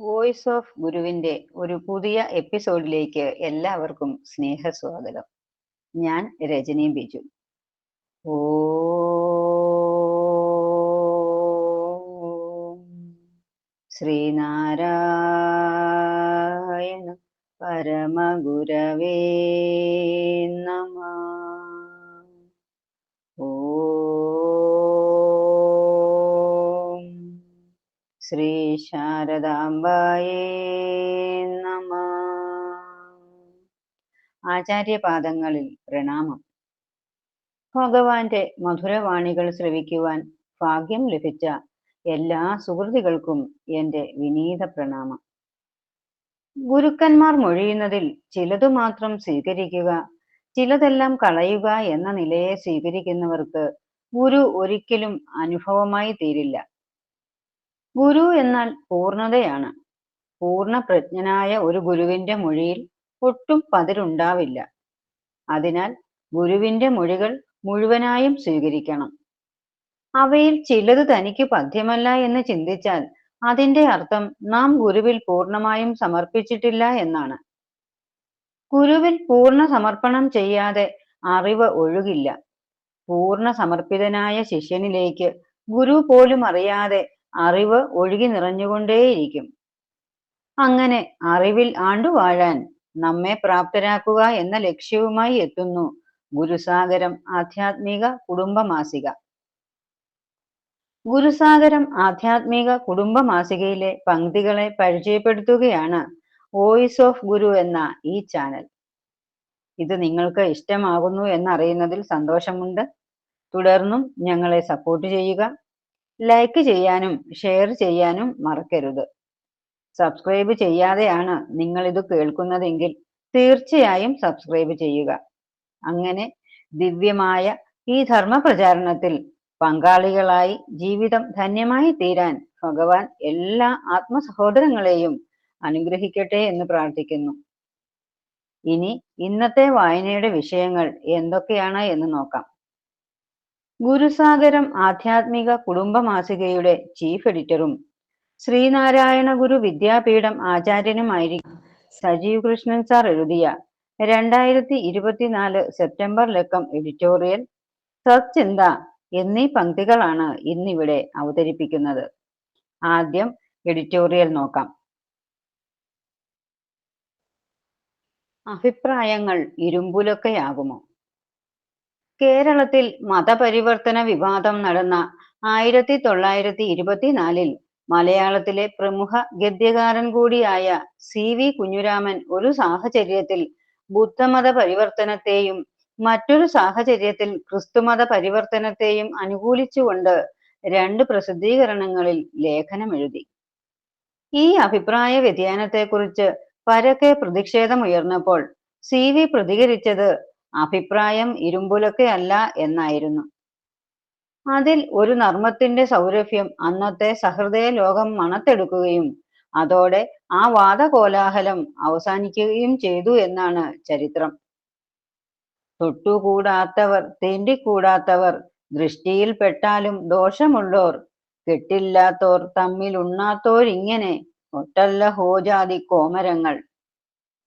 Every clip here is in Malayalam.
വോയിസ് ഓഫ് ഗുരുവിന്റെ ഒരു പുതിയ എപ്പിസോഡിലേക്ക് എല്ലാവർക്കും സ്നേഹസ്വാഗതം. ഞാൻ രജനി ബിജു. ഓ ശ്രീനാരായണ പരമഗുരവേ നമ ശ്രീ ശാരദാംബായേ നമ. ആചാര്യപാദങ്ങളിൽ പ്രണാമം. ഭഗവാന്റെ മധുരവാണികൾ ശ്രവിക്കുവാൻ ഭാഗ്യം ലഭിച്ച എല്ലാ സുഹൃതികൾക്കും എന്റെ വിനീത പ്രണാമം. ഗുരുക്കന്മാർ മൊഴിയുന്നതിൽ ചിലതു മാത്രം സ്വീകരിക്കുക ചിലതെല്ലാം കളയുക എന്ന നിലയെ സ്വീകരിക്കുന്നവർക്ക് ഗുരു ഒരിക്കലും അനുഭവമായി തീരില്ല. ഗുരു എന്നാൽ പൂർണതയാണ് പൂർണപ്രജ്ഞനായ ഒരു ഗുരുവിന്റെ മൊഴിയിൽ ഒട്ടും പതിരുണ്ടാവില്ല. അതിനാൽ ഗുരുവിന്റെ മൊഴികൾ മുഴുവനായും സ്വീകരിക്കണം. അവയിൽ ചിലത് തനിക്ക് പദ്യമല്ല എന്ന് ചിന്തിച്ചാൽ അതിന്റെ അർത്ഥം നാം ഗുരുവിൽ പൂർണമായും സമർപ്പിച്ചിട്ടില്ല എന്നാണ്. ഗുരുവിൽ പൂർണ സമർപ്പണം ചെയ്യാതെ അറിവ് ഒഴുകില്ല. പൂർണ സമർപ്പിതനായ ശിഷ്യനിലേക്ക് ഗുരു പോലും അറിയാതെ അറിവ് ഒഴുകി നിറഞ്ഞുകൊണ്ടേയിരിക്കും. അങ്ങനെ അറിവിൽ ആണ്ടുവാഴാൻ നമ്മെ പ്രാപ്തരാക്കുക എന്ന ലക്ഷ്യവുമായി എത്തുന്നു ഗുരുസാഗരം ആധ്യാത്മിക കുടുംബമാസിക. ഗുരുസാഗരം ആധ്യാത്മിക കുടുംബമാസികയിലെ പങ്ക്തികളെ പരിചയപ്പെടുത്തുകയാണ് വോയിസ് ഓഫ് ഗുരു എന്ന ഈ ചാനൽ. ഇത് നിങ്ങൾക്ക് ഇഷ്ടമാകുന്നു എന്നറിയുന്നതിൽ സന്തോഷമുണ്ട്. തുടർന്നും ഞങ്ങളെ സപ്പോർട്ട് ചെയ്യുക. ലൈക്ക് ചെയ്യാനും ഷെയർ ചെയ്യാനും മറക്കരുത്. സബ്സ്ക്രൈബ് ചെയ്യാതെയാണ് നിങ്ങൾ ഇത് കേൾക്കുന്നതെങ്കിൽ തീർച്ചയായും സബ്സ്ക്രൈബ് ചെയ്യുക. അങ്ങനെ ദിവ്യമായ ഈ ധർമ്മ പ്രചാരണത്തിൽ പങ്കാളികളായി ജീവിതം ധന്യമായി തീരാൻ ഭഗവാൻ എല്ലാ ആത്മസഹോദരങ്ങളെയും അനുഗ്രഹിക്കട്ടെ എന്ന് പ്രാർത്ഥിക്കുന്നു. ഇനി ഇന്നത്തെ വായനയുടെ വിഷയങ്ങൾ എന്തൊക്കെയാണ് എന്ന് നോക്കാം. ഗുരുസാഗരം ആധ്യാത്മിക കുടുംബമാസികയുടെ ചീഫ് എഡിറ്ററും ശ്രീനാരായണ ഗുരു വിദ്യാപീഠം ആചാര്യനുമായിരിക്കും. സജീവ് കൃഷ്ണൻ സാർ എഴുതിയ രണ്ടായിരത്തി ഇരുപത്തിനാല് സെപ്റ്റംബർ ലക്കം എഡിറ്റോറിയൽ സത്ചിന്ത എന്നീ പങ്ക്തികളാണ് ഇന്നിവിടെ അവതരിപ്പിക്കുന്നത്. ആദ്യം എഡിറ്റോറിയൽ നോക്കാം. അഭിപ്രായങ്ങൾ ഇരുമ്പുലൊക്കെയാകുമോ? കേരളത്തിൽ മതപരിവർത്തന വിവാദം നടന്ന ആയിരത്തി തൊള്ളായിരത്തി ഇരുപത്തിനാലിൽ മലയാളത്തിലെ പ്രമുഖ ഗദ്യകാരൻ കൂടിയായ സി വി കുഞ്ഞുരാമൻ ഒരു സാഹചര്യത്തിൽ ബുദ്ധമത പരിവർത്തനത്തെയും മറ്റൊരു സാഹചര്യത്തിൽ ക്രിസ്തുമത പരിവർത്തനത്തെയും അനുകൂലിച്ചുകൊണ്ട് രണ്ട് പ്രസിദ്ധീകരണങ്ങളിൽ ലേഖനമെഴുതി. ഈ അഭിപ്രായ വ്യതിയാനത്തെക്കുറിച്ച് പരക്കെ പ്രതിഷേധമുയർന്നപ്പോൾ സി വി പ്രതികരിച്ചത് അഭിപ്രായം ഇരുമ്പുലൊക്കെ അല്ല എന്നായിരുന്നു. അതിൽ ഒരു നർമ്മത്തിന്റെ സൗരഭ്യം അന്നത്തെ സഹൃദയ ലോകം മണത്തെടുക്കുകയും അതോടെ ആ വാദകോലാഹലം അവസാനിക്കുകയും ചെയ്തു എന്നാണ് ചരിത്രം. തൊട്ടുകൂടാത്തവർ തീണ്ടിക്കൂടാത്തവർ ദൃഷ്ടിയിൽപ്പെട്ടാലും ദോഷമുള്ളോർ കെട്ടില്ലാത്തോർ തമ്മിൽ ഉണ്ണാത്തോരിങ്ങനെ ഒട്ടല്ല ഹോജാതി കോമരങ്ങൾ.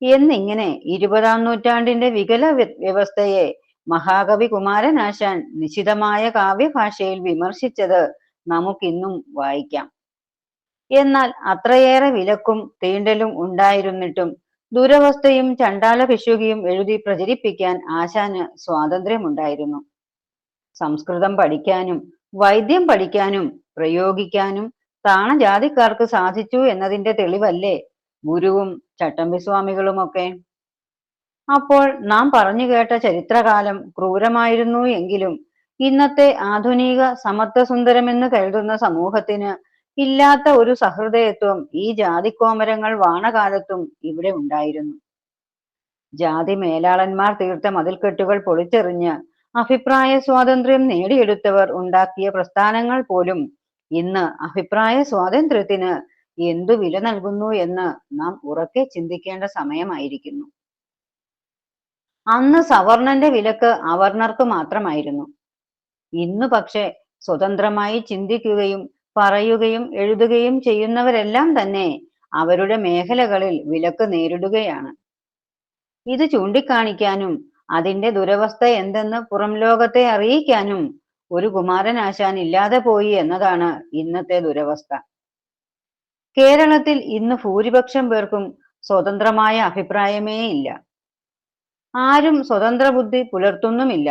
എന്നിങ്ങനെ ഇരുപതാം നൂറ്റാണ്ടിന്റെ വികല വ്യവസ്ഥയെ മഹാകവി കുമാരനാശാൻ നിശിതമായ കാവ്യഭാഷയിൽ വിമർശിച്ചത് നമുക്കിന്നും വായിക്കാം. എന്നാൽ അത്രയേറെ വിലക്കും തീണ്ടലും ഉണ്ടായിരുന്നിട്ടും ദുരവസ്ഥയും ചണ്ടാല പിശുകിയും എഴുതി പ്രചരിപ്പിക്കാൻ ആശാന് സ്വാതന്ത്ര്യമുണ്ടായിരുന്നു. സംസ്കൃതം പഠിക്കാനും വൈദ്യം പഠിക്കാനും പ്രയോഗിക്കാനും താണജാതിക്കാർക്ക് സാധിച്ചു എന്നതിന്റെ തെളിവല്ലേ ഗുരുവും ചട്ടമ്പി ചട്ടമ്പിസ്വാമികളുമൊക്കെ. അപ്പോൾ നാം പറഞ്ഞു കേട്ട ചരിത്രകാലം ക്രൂരമായിരുന്നു എങ്കിലും ഇന്നത്തെ ആധുനിക സമത്വസുന്ദരമെന്ന് കരുതുന്ന സമൂഹത്തിന് ഇല്ലാത്ത ഒരു സഹൃദയത്വം ഈ ജാതിക്കോമരങ്ങൾ വാണകാലത്തും ഇവിടെ ഉണ്ടായിരുന്നു. ജാതി മേലാളന്മാർ തീർത്ത മതിൽക്കെട്ടുകൾ പൊളിച്ചെറിഞ്ഞ് അഭിപ്രായ സ്വാതന്ത്ര്യം നേടിയെടുത്തവർ ഉണ്ടാക്കിയ പ്രസ്ഥാനങ്ങൾ പോലും ഇന്ന് അഭിപ്രായ സ്വാതന്ത്ര്യത്തിന് എന്തു വില നൽകുന്നു എന്ന് നാം ഉറക്കെ ചിന്തിക്കേണ്ട സമയമായിരിക്കുന്നു. അന്ന് സവർണന്റെ വിലക്ക് അവർണർക്ക് മാത്രമായിരുന്നു. ഇന്ന് പക്ഷെ സ്വതന്ത്രമായി ചിന്തിക്കുകയും പറയുകയും എഴുതുകയും ചെയ്യുന്നവരെല്ലാം തന്നെ അവരുടെ മേഖലകളിൽ വിലക്ക് നേരിടുകയാണ്. ഇത് ചൂണ്ടിക്കാണിക്കാനും അതിന്റെ ദുരവസ്ഥ എന്തെന്ന് പുറം ലോകത്തെ അറിയിക്കാനും ഒരു കുമാരനാശാൻ ഇല്ലാതെ പോയി എന്നതാണ് ഇന്നത്തെ ദുരവസ്ഥ. കേരളത്തിൽ ഇന്ന് ഭൂരിപക്ഷം പേർക്കും സ്വതന്ത്രമായ അഭിപ്രായമേ ഇല്ല. ആരും സ്വതന്ത്ര ബുദ്ധി പുലർത്തുന്നുമില്ല.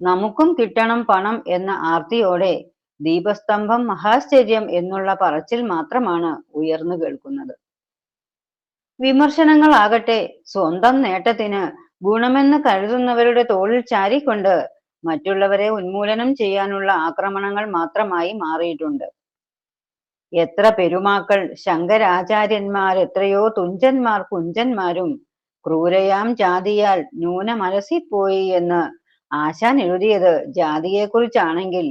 നമുക്കും കിട്ടണം പണം എന്ന ആർത്തിയോടെ ദീപസ്തംഭം മഹാശ്ചര്യം എന്നുള്ള പറച്ചിൽ മാത്രമാണ് ഉയർന്നു കേൾക്കുന്നത്. വിമർശനങ്ങളാകട്ടെ സ്വന്തം നേട്ടത്തിന് ഗുണമെന്ന് കരുതുന്നവരുടെ തോളിൽ ചാരിക്കൊണ്ട് മറ്റുള്ളവരെ ഉന്മൂലനം ചെയ്യാനുള്ള ആക്രമണങ്ങൾ മാത്രമായി മാറിയിട്ടുണ്ട്. എത്ര പെരുമാക്കൾ ശങ്കരാചാര്യന്മാർ എത്രയോ തുഞ്ചന്മാർ കുഞ്ചന്മാരും ക്രൂരയാം ജാതിയാൽ ന്യൂന മനസ്സിപ്പോയി എന്ന് ആശാൻ എഴുതിയത് ജാതിയെക്കുറിച്ചാണെങ്കിൽ.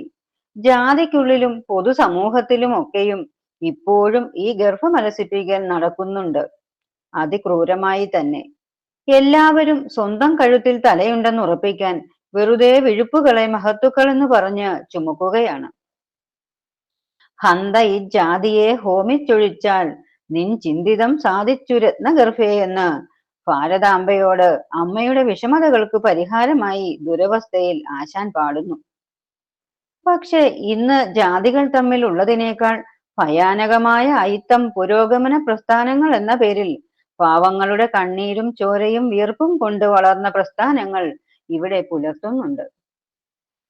ജാതിക്കുള്ളിലും പൊതുസമൂഹത്തിലും ഒക്കെയും ഇപ്പോഴും ഈ ഗർഭമലസിപ്പിക്കൽ നടക്കുന്നുണ്ട്. അതിക്രൂരമായി തന്നെ. എല്ലാവരും സ്വന്തം കഴുത്തിൽ തലയുണ്ടെന്ന് ഉറപ്പിക്കാൻ വെറുതെ വിഴുപ്പുകളെ മഹത്തുക്കൾ എന്ന് പറഞ്ഞ് ചുമക്കുകയാണ്. ഹന്ത ഈ ജാതിയെ ഹോമിച്ചൊഴിച്ചാൽ നിൻ ചിന്തിതം സാധിച്ചു രത്നഗർഭേ എന്ന്. ഭാരതാംബയോട് അമ്മയുടെ വിഷമതകൾക്ക് പരിഹാരമായി ദുരവസ്ഥയിൽ ആശാൻ പാടുന്നു. പക്ഷെ ഇന്ന് ജാതികൾ തമ്മിൽ ഉള്ളതിനേക്കാൾ ഭയാനകമായ അയിത്തം പുരോഗമന പ്രസ്ഥാനങ്ങൾ എന്ന പേരിൽ പാവങ്ങളുടെ കണ്ണീരും ചോരയും വീർപ്പും കൊണ്ട് വളർന്ന പ്രസ്ഥാനങ്ങൾ ഇവിടെ പുലർത്തുന്നുണ്ട്.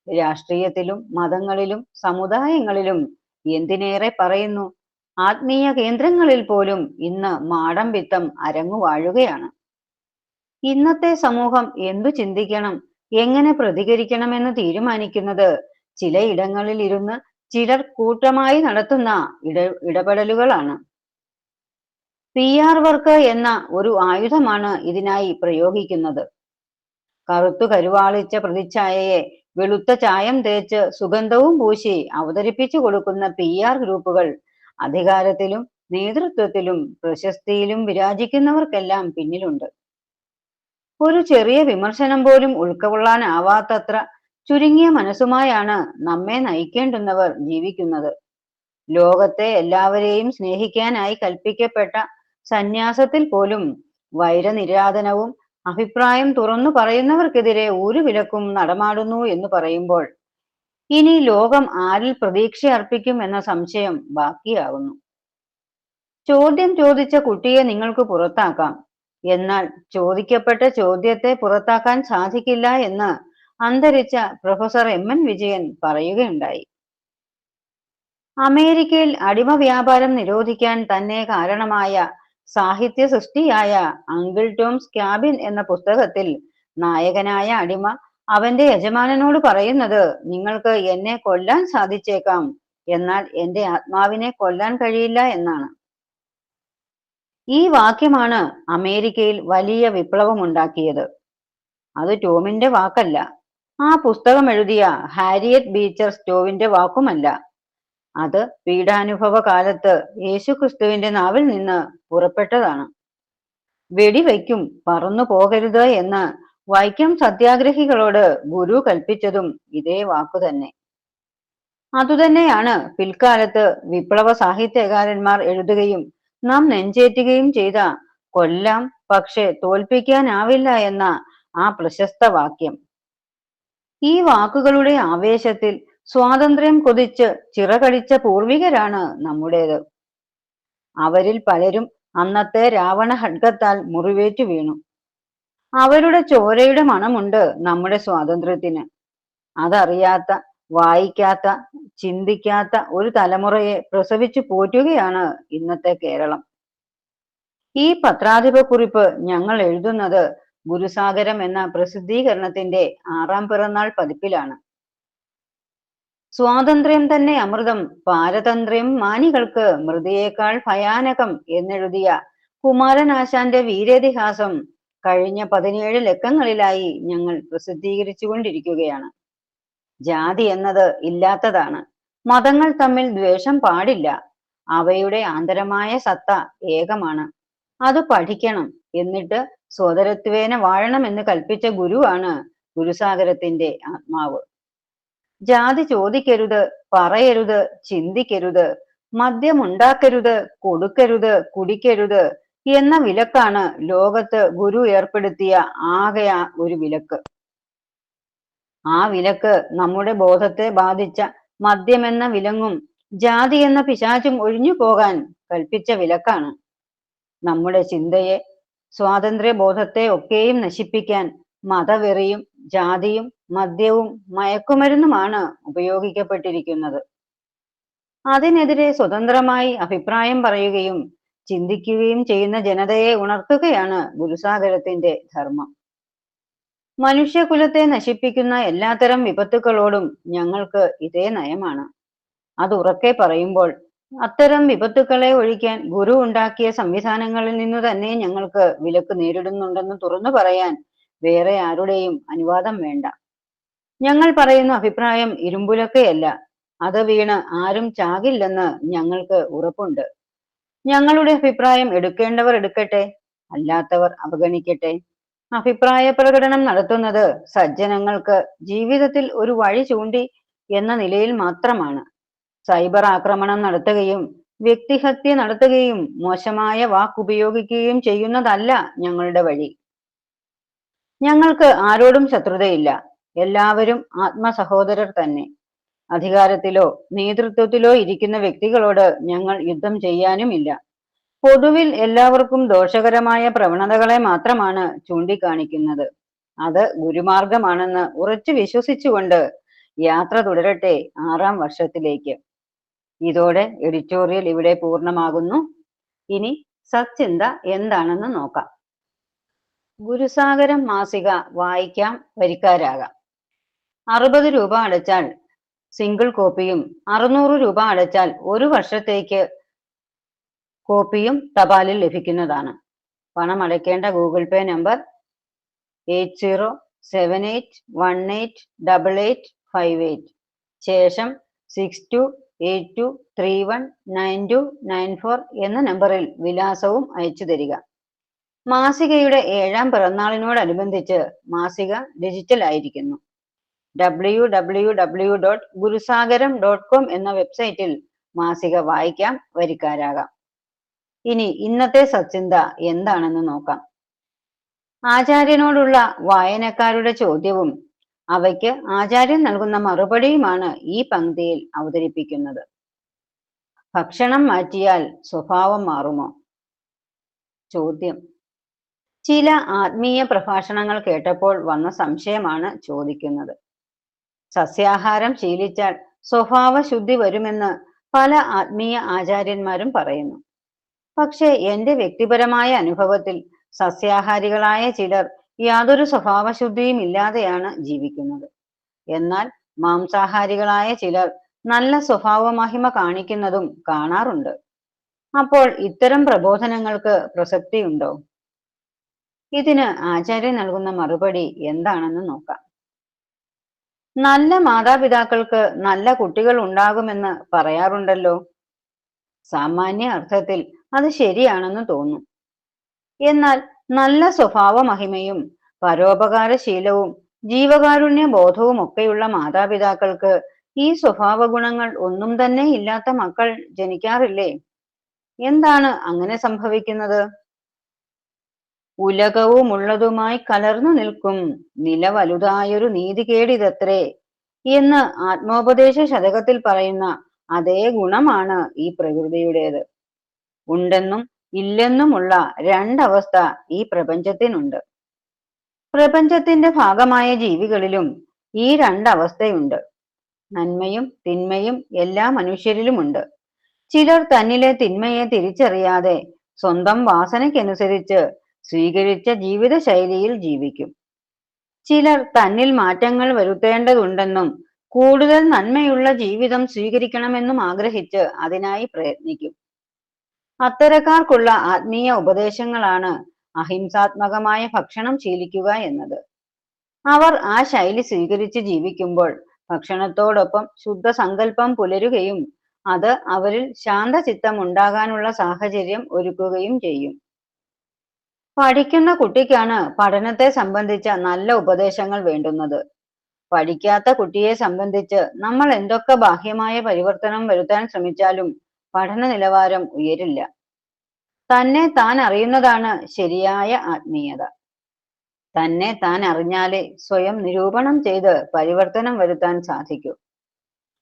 രാഷ്ട്രീയത്തിലും മതങ്ങളിലും സമുദായങ്ങളിലും എന്തിനേറെ പറയുന്നു? ആത്മീയ കേന്ദ്രങ്ങളിൽ പോലും ഇന്ന് മാടമ്പിത്തം അരങ്ങു വാഴുകയാണ്. ഇന്നത്തെ സമൂഹം എന്തു ചിന്തിക്കണം? എങ്ങനെ പ്രതികരിക്കണമെന്ന് തീരുമാനിക്കുന്നത്? ചിലയിടങ്ങളിൽ ഇരുന്ന് ചിലർ കൂട്ടമായി നടത്തുന്ന ഇട ഇടപെടലുകളാണ്. പി ആർ വർക്ക് എന്ന ഒരു ആയുധമാണ് ഇതിനായി പ്രയോഗിക്കുന്നത്. കറുത്തു കരുവാളിച്ച പ്രതിച്ഛായയെ വെളുത്ത ചായം തേച്ച് സുഗന്ധവും പൂശി അവതരിപ്പിച്ചു കൊടുക്കുന്ന പി ആർ ഗ്രൂപ്പുകൾ അധികാരത്തിലും നേതൃത്വത്തിലും പ്രശസ്തിയിലും വിരാജിക്കുന്നവർക്കെല്ലാം പിന്നിലുണ്ട്. ഒരു ചെറിയ വിമർശനം പോലും ഉൾക്കൊള്ളാനാവാത്തത്ര ചുരുങ്ങിയ മനസ്സുമായാണ് നമ്മെ നയിക്കേണ്ടുന്നവർ ജീവിക്കുന്നത്. ലോകത്തെ എല്ലാവരെയും സ്നേഹിക്കാനായി കൽപ്പിക്കപ്പെട്ട സന്യാസത്തിൽ പോലും വൈരനിരാധനവും അഭിപ്രായം തുറന്നു പറയുന്നവർക്കെതിരെ ഒരു വിലക്കും നടമാടുന്നു എന്ന് പറയുമ്പോൾ ഇനി ലോകം ആരിൽ പ്രതീക്ഷ അർപ്പിക്കും എന്ന സംശയം ബാക്കിയാകുന്നു. ചോദ്യം ചോദിച്ച കുട്ടിയെ നിങ്ങൾക്ക് പുറത്താക്കാം. എന്നാൽ ചോദിക്കപ്പെട്ട ചോദ്യത്തെ പുറത്താക്കാൻ സാധിക്കില്ല എന്ന് അന്തരിച്ച പ്രൊഫസർ എം എൻ വിജയൻ പറയുകയുണ്ടായി. അമേരിക്കയിൽ അടിമ വ്യാപാരം നിരോധിക്കാൻ തന്നെ കാരണമായ സാഹിത്യ സൃഷ്ടിയായ അങ്കിൾ ടോംസ് ക്യാബിൻ എന്ന പുസ്തകത്തിൽ നായകനായ അടിമ അവന്റെ യജമാനനോട് പറയുന്നത് നിങ്ങൾക്ക് എന്നെ കൊല്ലാൻ സാധിച്ചേക്കാം. എന്നാൽ എന്റെ ആത്മാവിനെ കൊല്ലാൻ കഴിയില്ല എന്നാണ്. ഈ വാക്യമാണ് അമേരിക്കയിൽ വലിയ വിപ്ലവം ഉണ്ടാക്കിയത്. അത് ടോമിന്റെ വാക്കല്ല. ആ പുസ്തകം എഴുതിയ ഹാരിയറ്റ് ബീച്ചർ സ്റ്റോവിന്റെ വാക്കുമല്ല. അത് പീഡാനുഭവ കാലത്ത് യേശുക്രിസ്തുവിന്റെ നാവിൽ നിന്ന് പുറപ്പെട്ടതാണ്. വെടിവയ്ക്കും പറന്നു പോകരുത് എന്ന് വൈക്കം സത്യാഗ്രഹികളോട് ഗുരു കൽപ്പിച്ചതും ഇതേ വാക്കു തന്നെ. അതുതന്നെയാണ് പിൽക്കാലത്ത് വിപ്ലവ സാഹിത്യകാരന്മാർ എഴുതുകയും നാം നെഞ്ചേറ്റുകയും ചെയ്ത കൊല്ലാം പക്ഷെ തോൽപ്പിക്കാനാവില്ല എന്ന ആ പ്രശസ്ത വാക്യം. ഈ വാക്കുകളുടെ ആവേശത്തിൽ സ്വാതന്ത്ര്യം കൊതിച്ച് ചിറകടിച്ച പൂർവികരാണ് നമ്മുടേത്. അവരിൽ പലരും അന്നത്തെ രാവണ ഹഡ്ഗത്താൽ മുറിവേറ്റു വീണു. അവരുടെ ചോരയുടെ മണമുണ്ട് നമ്മുടെ സ്വാതന്ത്ര്യത്തിന്. അതറിയാത്ത വായിക്കാത്ത ചിന്തിക്കാത്ത ഒരു തലമുറയെ പ്രസവിച്ചു പോറ്റുകയാണ് ഇന്നത്തെ കേരളം. ഈ പത്രാധിപ കുറിപ്പ് ഞങ്ങൾ എഴുതുന്നത് ഗുരുസാഗരം എന്ന പ്രസിദ്ധീകരണത്തിന്റെ ആറാം പിറന്നാൾ പതിപ്പിലാണ്. സ്വാതന്ത്ര്യം തന്നെ അമൃതം പാരതന്ത്ര്യം മാനികൾക്ക് മൃതിയേക്കാൾ ഭയാനകം എന്നെഴുതിയ കുമാരനാശാന്റെ വീരേതിഹാസം കഴിഞ്ഞ പതിനേഴ് ലക്കങ്ങളിലായി ഞങ്ങൾ പ്രസിദ്ധീകരിച്ചു കൊണ്ടിരിക്കുകയാണ് ജാതി എന്നത് ഇല്ലാത്തതാണ്. മതങ്ങൾ തമ്മിൽ ദ്വേഷം പാടില്ല. അവയുടെ ആന്തരമായ സത്ത ഏകമാണ്. അത് പഠിക്കണം എന്നിട്ട് സ്വതരത്വേന വാഴണം എന്ന് കൽപ്പിച്ച ഗുരുവാണ് ഗുരുസാഗരത്തിന്റെ ആത്മാവ്. ജാതി ചോദിക്കരുത് പറയരുത് ചിന്തിക്കരുത് മദ്യം ഉണ്ടാക്കരുത് കൊടുക്കരുത് കുടിക്കരുത് എന്ന വിലക്കാണ് ലോകത്ത് ഗുരു ഏർപ്പെടുത്തിയ ആകെ ഒരു വിലക്ക്. ആ വിലക്ക് നമ്മുടെ ബോധത്തെ ബാധിച്ച മദ്യമെന്ന വിലങ്ങും ജാതി എന്ന പിശാചും ഒഴിഞ്ഞു പോകാൻ കൽപ്പിച്ച വിലക്കാണ്. നമ്മുടെ ചിന്തയെ സ്വാതന്ത്ര്യ ബോധത്തെ ഒക്കെയും നശിപ്പിക്കാൻ മതവെറിയും ജാതിയും മദ്യവും മയക്കുമരുന്നുമാണ് ഉപയോഗിക്കപ്പെട്ടിരിക്കുന്നത്. അതിനെതിരെ സ്വതന്ത്രമായി അഭിപ്രായം പറയുകയും ചിന്തിക്കുകയും ചെയ്യുന്ന ജനതയെ ഉണർത്തുകയാണ് ഗുരുസാഗരത്തിന്റെ ധർമ്മം. മനുഷ്യകുലത്തെ നശിപ്പിക്കുന്ന എല്ലാത്തരം വിപത്തുക്കളോടും ഞങ്ങൾക്ക് ഇതേ നയമാണ്. അത് ഉറക്കെ പറയുമ്പോൾ അത്തരം വിപത്തുക്കളെ ഒഴിക്കാൻ ഗുരു ഉണ്ടാക്കിയ സംവിധാനങ്ങളിൽ നിന്നു തന്നെ ഞങ്ങൾക്ക് വിലക്ക് നേരിടുന്നുണ്ടെന്ന് തുറന്നു പറയാൻ വേറെ ആരുടെയും അനുവാദം വേണ്ട. ഞങ്ങൾ പറയുന്ന അഭിപ്രായം ഇരുമ്പുലക്കയല്ല. അത് വീണ് ആരും ചാകില്ലെന്ന് ഞങ്ങൾക്ക് ഉറപ്പുണ്ട്. ഞങ്ങളുടെ അഭിപ്രായം എടുക്കേണ്ടവർ എടുക്കട്ടെ അല്ലാത്തവർ അവഗണിക്കട്ടെ. അഭിപ്രായ പ്രകടനം നടത്തുന്നത് സജ്ജനങ്ങൾക്ക് ജീവിതത്തിൽ ഒരു വഴി ചൂണ്ടി എന്ന നിലയിൽ മാത്രമാണ്. സൈബർ ആക്രമണം നടത്തുകയും വ്യക്തിഹത്യ നടത്തുകയും മോശമായ വാക്കുപയോഗിക്കുകയും ചെയ്യുന്നതല്ല ഞങ്ങളുടെ വഴി. ഞങ്ങൾക്ക് ആരോടും ശത്രുതയില്ല. എല്ലാവരും ആത്മസഹോദരർ തന്നെ. അധികാരത്തിലോ നേതൃത്വത്തിലോ ഇരിക്കുന്ന വ്യക്തികളോട് ഞങ്ങൾ യുദ്ധം ചെയ്യാനുമില്ല. പൊതുവിൽ എല്ലാവർക്കും ദോഷകരമായ പ്രവണതകളെ മാത്രമാണ് ചൂണ്ടിക്കാണിക്കുന്നത്. അത് ഗുരുമാർഗമാണെന്ന് ഉറച്ചു വിശ്വസിച്ചുകൊണ്ട് യാത്ര തുടരട്ടെ ആറാം വർഷത്തിലേക്ക്. ഇതോടെ എഡിറ്റോറിയൽ ഇവിടെ പൂർണമാകുന്നു. ഇനി സച്ചിന്ത എന്താണെന്ന് നോക്കാം. ഗുരുസാഗരം മാസിക വായിക്കാം വരിക്കാരാകാം. അറുപത് രൂപ അടച്ചാൽ സിംഗിൾ കോപ്പിയും അറുന്നൂറ് രൂപ അടച്ചാൽ ഒരു വർഷത്തേക്ക് കോപ്പിയും തപാലിൽ ലഭിക്കുന്നതാണ്. പണം അടയ്ക്കേണ്ട Google Pay number eight zero seven eight one eight double eight five eight. ശേഷം six two eight two three one nine two nine four എന്ന നമ്പറിൽ വിലാസവും അയച്ചു തരിക. മാസികയുടെ ഏഴാം പിറന്നാളിനോടനുബന്ധിച്ച് മാസിക ഡിജിറ്റൽ ആയിരിക്കുന്നു. W W W dot Gurusagaram dot com എന്ന വെബ്സൈറ്റിൽ മാസിക വായിക്കാം വരിക്കാരാകാം. ഇനി ഇന്നത്തെ സച്ചിന്ത എന്താണെന്ന് നോക്കാം. ആചാര്യനോടുള്ള വായനക്കാരുടെ ചോദ്യവും അവയ്ക്ക് ആചാര്യൻ നൽകുന്ന മറുപടിയുമാണ് ഈ പങ്ക്തിയിൽ അവതരിപ്പിക്കുന്നത്. ഭക്ഷണം മാറ്റിയാൽ സ്വഭാവം മാറുമോ? ചോദ്യം. ചില ആത്മീയ പ്രഭാഷണങ്ങൾ കേട്ടപ്പോൾ വന്ന സംശയമാണ് ചോദിക്കുന്നത്. സസ്യാഹാരം ശീലിച്ചാൽ സ്വഭാവ ശുദ്ധി വരുമെന്ന് പല ആത്മീയ ആചാര്യന്മാരും പറയുന്നു. പക്ഷേ എന്റെ വ്യക്തിപരമായ അനുഭവത്തിൽ സസ്യാഹാരികളായ ചിലർ യാതൊരു സ്വഭാവശുദ്ധിയും ഇല്ലാതെയാണ് ജീവിക്കുന്നത്. എന്നാൽ മാംസാഹാരികളായ ചിലർ നല്ല സ്വഭാവ മഹിമ കാണിക്കുന്നതും കാണാറുണ്ട്. അപ്പോൾ ഇത്തരം പ്രബോധനങ്ങൾക്ക് പ്രസക്തിയുണ്ടോ? ഇതിന് ആചാര്യൻ നൽകുന്ന മറുപടി എന്താണെന്ന് നോക്കാം. നല്ല മാതാപിതാക്കൾക്ക് നല്ല കുട്ടികൾ ഉണ്ടാകുമെന്ന് പറയാറുണ്ടല്ലോ. സാമാന്യ അർത്ഥത്തിൽ അത് ശരിയാണെന്ന് തോന്നും. എന്നാൽ നല്ല സ്വഭാവ മഹിമയും പരോപകാരശീലവും ജീവകാരുണ്യ ബോധവും ഒക്കെയുള്ള മാതാപിതാക്കൾക്ക് ഈ സ്വഭാവ ഗുണങ്ങൾ ഒന്നും തന്നെ ഇല്ലാത്ത മക്കൾ ജനിക്കാറില്ലേ? എന്താണ് അങ്ങനെ സംഭവിക്കുന്നത്? ഉലകവുമുള്ളതുമായി കലർന്നു നിൽക്കും. നില വലുതായൊരു നീതികേടിതത്രേ എന്ന് ആത്മോപദേശ ശതകത്തിൽ പറയുന്ന അതേ ഗുണമാണ് ഈ പ്രകൃതിയുടേത്. ഉണ്ടെന്നും ഇല്ലെന്നുമുള്ള രണ്ടവസ്ഥ ഈ പ്രപഞ്ചത്തിനുണ്ട്. പ്രപഞ്ചത്തിന്റെ ഭാഗമായ ജീവികളിലും ഈ രണ്ടവസ്ഥയുണ്ട്. നന്മയും തിന്മയും എല്ലാ മനുഷ്യരിലുമുണ്ട്. ചിലർ തന്നിലെ തിന്മയെ തിരിച്ചറിയാതെ സ്വന്തം വാസനയ്ക്കനുസരിച്ച് സ്വീകരിച്ച ജീവിതശൈലിയിൽ ജീവിക്കും. ചിലർ തന്നിൽ മാറ്റങ്ങൾ വരുത്തേണ്ടതുണ്ടെന്നും കൂടുതൽ നന്മയുള്ള ജീവിതം സ്വീകരിക്കണമെന്നും ആഗ്രഹിച്ച് അതിനായി പ്രയത്നിക്കും. അത്തരക്കാർക്കുള്ള ആത്മീയ ഉപദേശങ്ങളാണ് അഹിംസാത്മകമായ ഭക്ഷണം ശീലിക്കുക എന്നത്. അവർ ആ ശൈലി സ്വീകരിച്ച് ജീവിക്കുമ്പോൾ ഭക്ഷണത്തോടൊപ്പം ശുദ്ധ സങ്കല്പം പുലരുകയും അത് അവരിൽ ശാന്തചിത്തം ഉണ്ടാകാനുള്ള സാഹചര്യം ഒരുക്കുകയും ചെയ്യും. പഠിക്കുന്ന കുട്ടിക്കാണ് പഠനത്തെ സംബന്ധിച്ച നല്ല ഉപദേശങ്ങൾ വേണ്ടുന്നത്. പഠിക്കാത്ത കുട്ടിയെ സംബന്ധിച്ച് നമ്മൾ എന്തൊക്കെ ബാഹ്യമായ പരിവർത്തനം വരുത്താൻ ശ്രമിച്ചാലും പഠന നിലവാരം ഉയരില്ല. തന്നെ താൻ അറിയുന്നതാണ് ശരിയായ ആത്മീയത. തന്നെ താൻ അറിഞ്ഞാലേ സ്വയം നിരൂപണം ചെയ്ത് പരിവർത്തനം വരുത്താൻ സാധിക്കൂ.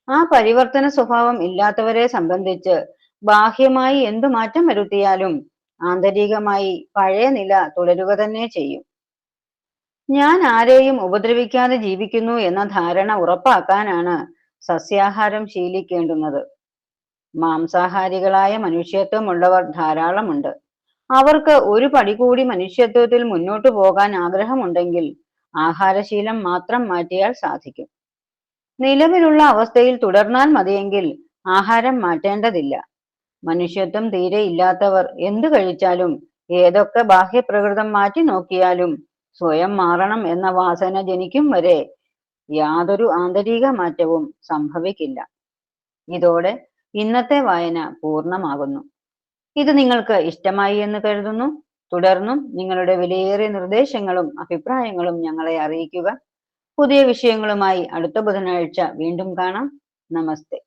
ആ പരിവർത്തന സ്വഭാവം ഇല്ലാത്തവരെ സംബന്ധിച്ച് ബാഹ്യമായി എന്തു മാറ്റം വരുത്തിയാലും ആന്തരികമായി പഴയ നില തുടരുക തന്നെ ചെയ്യും. ഞാൻ ആരെയും ഉപദ്രവിക്കാതെ ജീവിക്കുന്നു എന്ന ധാരണ ഉറപ്പാക്കാനാണ് സസ്യാഹാരം ശീലിക്കേണ്ടുന്നത്. മാംസാഹാരികളായ മനുഷ്യത്വമുള്ളവർ ധാരാളമുണ്ട്. അവർക്ക് ഒരു പടി കൂടി മനുഷ്യത്വത്തിൽ മുന്നോട്ടു പോകാൻ ആഗ്രഹമുണ്ടെങ്കിൽ ആഹാരശീലം മാത്രം മാറ്റിയാൽ സാധിക്കും. നിലവിലുള്ള അവസ്ഥയിൽ തുടർന്നാൽ മതിയെങ്കിൽ ആഹാരം മാറ്റേണ്ടതില്ല. മനുഷ്യത്വം തീരെ ഇല്ലാത്തവർ എന്തു കഴിച്ചാലും ഏതൊക്കെ ബാഹ്യപ്രകൃതം മാറ്റി നോക്കിയാലും സ്വയം മാറണം എന്ന വാസന ജനിക്കും വരെ യാതൊരു ആന്തരിക മാറ്റവും സംഭവിക്കില്ല. ഇതോടെ ഇന്നത്തെ വായന പൂർണമാകുന്നു. ഇത് നിങ്ങൾക്ക് ഇഷ്ടമായി എന്ന് കരുതുന്നു. തുടർന്നും നിങ്ങളുടെ വിലയേറിയ നിർദ്ദേശങ്ങളും അഭിപ്രായങ്ങളും ഞങ്ങളെ അറിയിക്കുക. പുതിയ വിഷയങ്ങളുമായി അടുത്ത ബുധനാഴ്ച വീണ്ടും കാണാം. നമസ്തേ.